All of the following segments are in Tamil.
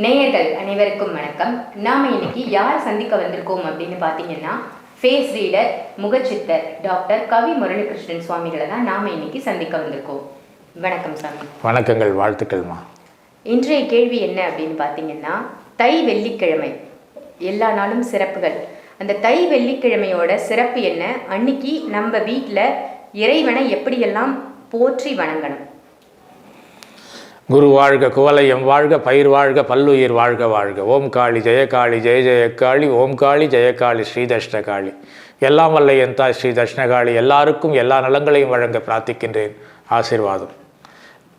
நேயர்கள் அனைவருக்கும் வணக்கம். நாம இன்னைக்கு யார் சந்திக்க வந்திருக்கோம் அப்படின்னு பார்த்தீங்கன்னா ஃபேஸ் ரீடர் முகச்சித்தர் டாக்டர் கவி முரளிகிருஷ்ணன் சுவாமிகளை தான் நாம இன்னைக்கு சந்திக்க வந்திருக்கோம். வணக்கம் சாமி. வணக்கங்கள் வாழ்த்துக்கள்மா. இன்றைய கேள்வி என்ன அப்படின்னு பார்த்தீங்கன்னா தை வெள்ளிக்கிழமை. எல்லா நாளும் சிறப்புகள். அந்த தை வெள்ளிக்கிழமையோட சிறப்பு என்ன? அன்னைக்கு நம்ம வீட்டில் இறைவனை எப்படியெல்லாம் போற்றி வணங்கணும்? குரு வாழ்க குவலயம் வாழ்க பயிர் வாழ்க பல்லுயிர் வாழ்க வாழ்க. ஓம் காளி ஜெயகாளி ஜெய ஜெயக்காளி ஓம் காளி ஜெயகாளி ஸ்ரீதஷ்ணகாளி எல்லாம் வல்ல என் தாய் ஸ்ரீ தஷ்ணகாளி எல்லாருக்கும் எல்லா நலங்களையும் வழங்க பிரார்த்திக்கின்றேன். ஆசீர்வாதம்.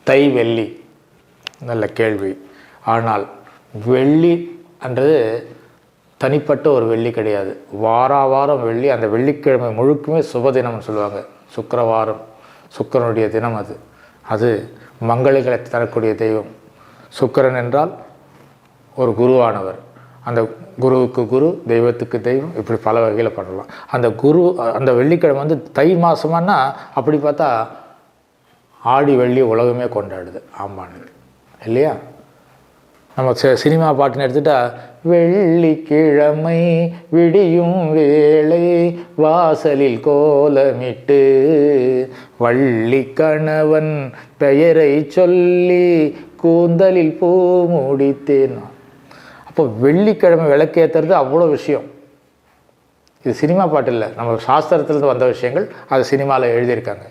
தை வெள்ளி. நல்ல கேள்வி. ஆனால் வெள்ளி என்றது தனிப்பட்ட ஒரு வெள்ளி கிடையாது. வாரா வாரம் வெள்ளி அந்த வெள்ளிக்கிழமை முழுக்குமே சுபதினம்னு சொல்லுவாங்க. சுக்கரவாரம் சுக்கிரனுடைய தினம் அது. அது மங்களங்களை தரக்கூடிய தெய்வம். சுக்கிரன் என்றால் ஒரு குருவானவர். அந்த குருவுக்கு குரு தெய்வத்துக்கு தெய்வம் இப்படி பல வகையில் பண்ணலாம். அந்த குரு அந்த வெள்ளிக்கிழமை வந்து தை மாதமானா அப்படி பார்த்தா ஆடி வெள்ளி உலகமே கொண்டாடுது. ஆமான்னு இல்லையா? நம்ம சினிமா பாட்டுன்னு எடுத்துட்டா வெள்ளிக்கிழமை விடியும் வேளை வாசலில் கோலமிட்டு வள்ளி கணவன் பெயரை சொல்லி கூந்தலில் பூ முடித்தேன். அப்போ வெள்ளிக்கிழமை விளக்கேற்றுறது அவ்வளோ விஷயம். இது சினிமா பாட்டு இல்லை. நம்ம சாஸ்திரத்திலிருந்து வந்த விஷயங்கள் அது சினிமாவில் எழுதியிருக்காங்க.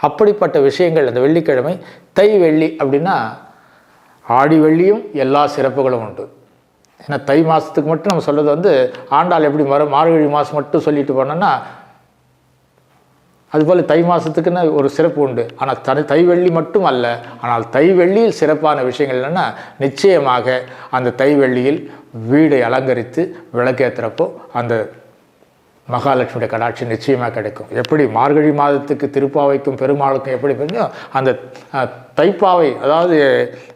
அப்படிப்பட்ட விஷயங்கள் அந்த வெள்ளிக்கிழமை தை வெள்ளி அப்படின்னா ஆடி வெள்ளியும் எல்லா சிறப்புகளும் உண்டு. ஏன்னா தை மாதத்துக்கு மட்டும் நம்ம சொல்கிறது வந்து ஆண்டாள் எப்படி மர மார்கழி மாதம் மட்டும் சொல்லிட்டு போனோன்னா அதுபோல் தை மாதத்துக்குன்னு ஒரு சிறப்பு உண்டு. ஆனால் தனி தை வெள்ளி மட்டும் அல்ல. ஆனால் தை வெள்ளியில் சிறப்பான விஷயங்கள் என்னென்னா நிச்சயமாக அந்த தை வெள்ளியில் வீடை அலங்கரித்து விளக்கேற்றுறப்போ அந்த மகாலட்சுமியுடைய கடாட்சி நிச்சயமாக கிடைக்கும். எப்படி மார்கழி மாதத்துக்கு திருப்பாவைக்கும் பெருமாளுக்கும் எப்படி தெரியும் அந்த தைப்பாவை அதாவது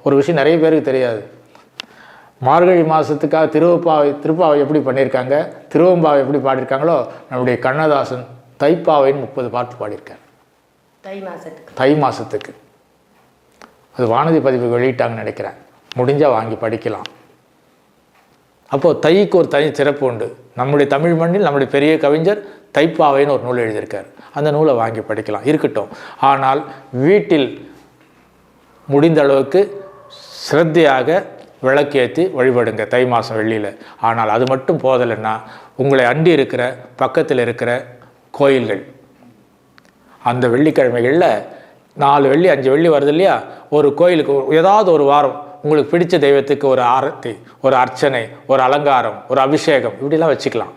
ஒரு விஷயம் நிறைய பேருக்கு தெரியாது. மார்கழி மாதத்துக்காக திருவப்பாவை திருப்பாவை எப்படி பண்ணியிருக்காங்க திருவம்பாவை எப்படி பாடியிருக்காங்களோ நம்முடைய கண்ணதாசன் தைப்பாவைன்னு முப்பது பாட்டு பாடியிருக்கார். தை மாசத்துக்கு தை மாதத்துக்கு. அது வானதி பதிப்பு வெளியிட்டாங்கன்னு நினைக்கிறேன். முடிஞ்சால் வாங்கி படிக்கலாம். அப்போது தைக்கு ஒரு தனி சிறப்பு உண்டு. நம்முடைய தமிழ் மண்ணில் நம்முடைய பெரிய கவிஞர் தைப்பாவைன்னு ஒரு நூல் எழுதியிருக்கார். அந்த நூலை வாங்கி படிக்கலாம். இருக்கட்டும். ஆனால் வீட்டில் முடிந்த அளவுக்கு சிரத்தையாக விளக்கேற்றி வழிபடுங்க தை மாதம் வெள்ளியில். ஆனால் அது மட்டும் போதலைன்னா உங்களை அண்டி இருக்கிற பக்கத்தில் இருக்கிற கோயில்கள். அந்த வெள்ளிக்கிழமைகளில் நாலு வெள்ளி அஞ்சு வெள்ளி வருது இல்லையா? ஒரு கோயிலுக்கு ஏதாவது ஒரு வாரம் உங்களுக்கு பிடிச்ச தெய்வத்துக்கு ஒரு ஆரத்தி ஒரு அர்ச்சனை ஒரு அலங்காரம் ஒரு அபிஷேகம் இப்படிலாம் வச்சுக்கலாம்.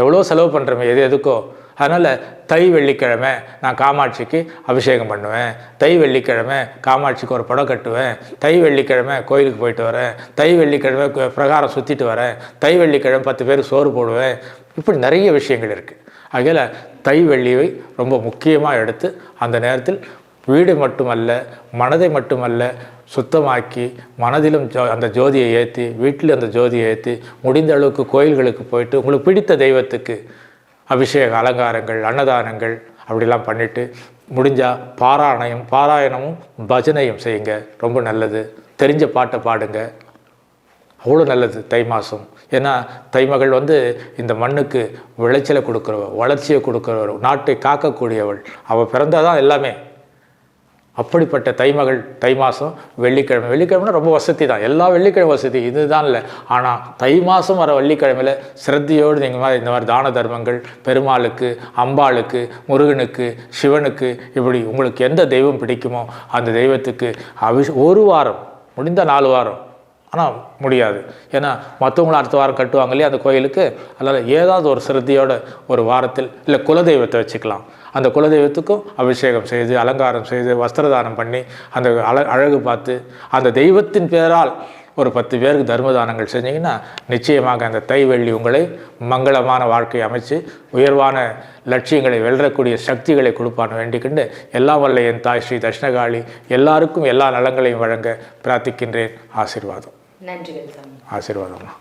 எவ்வளோ செலவு பண்ணுறோமே எது எதுக்கோ. அதனால் தை வெள்ளிக்கிழமை நான் காமாட்சிக்கு அபிஷேகம் பண்ணுவேன். தை வெள்ளிக்கிழமை காமாட்சிக்கு ஒரு படம் கட்டுவேன். தை வெள்ளிக்கிழமை கோயிலுக்கு போயிட்டு வரேன். தை வெள்ளிக்கிழமை பிரகாரம் சுற்றிட்டு வரேன். தை வெள்ளிக்கிழமை பத்து பேருக்கு சோறு போடுவேன். இப்படி நிறைய விஷயங்கள் இருக்குது அதில் தை வெள்ளியை ரொம்ப முக்கியமாக எடுத்து அந்த நேரத்தில் வீடு மட்டுமல்ல மனதை மட்டுமல்ல சுத்தமாக்கி மனதிலும் ஜோ அந்த ஜோதியை ஏற்றி வீட்டில் அந்த ஜோதியை ஏற்றி முடிந்த அளவுக்கு கோயில்களுக்கு போயிட்டு உங்களுக்கு பிடித்த தெய்வத்துக்கு அபிஷேக அலங்காரங்கள் அன்னதானங்கள் அப்படிலாம் பண்ணிவிட்டு முடிஞ்சால் பாராயணம் பாராயணமும் பஜனையும் செய்யுங்க. ரொம்ப நல்லது. தெரிஞ்ச பாட்டை பாடுங்க. அவ்வளோ நல்லது தை மாதம் ஏன்னா தைமகள் வந்து இந்த மண்ணுக்கு விளைச்சலை கொடுக்குறவள் வளர்ச்சியை கொடுக்குறவள் நாட்டை காக்கக்கூடியவள். அவள் பிறந்தால் தான் எல்லாமே. அப்படிப்பட்ட தைமகள் தை மாதம் வெள்ளிக்கிழமை. வெள்ளிக்கிழமைனா ரொம்ப வசதி தான். எல்லா வெள்ளிக்கிழமை வசதி. இதுதான் இல்லை. ஆனால் தை மாதம் வர வெள்ளிக்கிழமையில் சிரத்தையோடு நீங்கள் மாதிரி இந்த மாதிரி தான தர்மங்கள் பெருமாளுக்கு அம்பாளுக்கு முருகனுக்கு சிவனுக்கு இப்படி உங்களுக்கு எந்த தெய்வம் பிடிக்குமோ அந்த தெய்வத்துக்கு அபிஷ் ஒரு வாரம் முடிந்த நாலு வாரம் ஆனால் முடியாது. ஏன்னா மற்றவங்களும் அடுத்த வாரம் கட்டுவாங்க இல்லையா அந்த கோயிலுக்கு? அதனால் ஏதாவது ஒரு சிரத்தையோட ஒரு வாரத்தில் இல்லை குலதெய்வத்தை வச்சுக்கலாம். அந்த குலதெய்வத்துக்கும் அபிஷேகம் செய்து அலங்காரம் செய்து வஸ்திரதானம் பண்ணி அந்த அழ அழகு பார்த்து அந்த தெய்வத்தின் பேரால் ஒரு பத்து பேருக்கு தர்மதானங்கள் செஞ்சீங்கன்னா நிச்சயமாக அந்த தை வெள்ளி உங்களை மங்களமான வாழ்க்கையை அமைச்சு உயர்வான லட்சியங்களை வெல்லக்கூடிய சக்திகளை கொடுப்பான்னு வேண்டிக்கொண்டு எல்லாம் வல்ல என் தாய் ஸ்ரீ தட்சிணகாளி எல்லாருக்கும் எல்லா நலங்களையும் வழங்க பிரார்த்திக்கின்றேன். ஆசீர்வாதம். நன்றிகள் ஆசீர்வாதம்மா.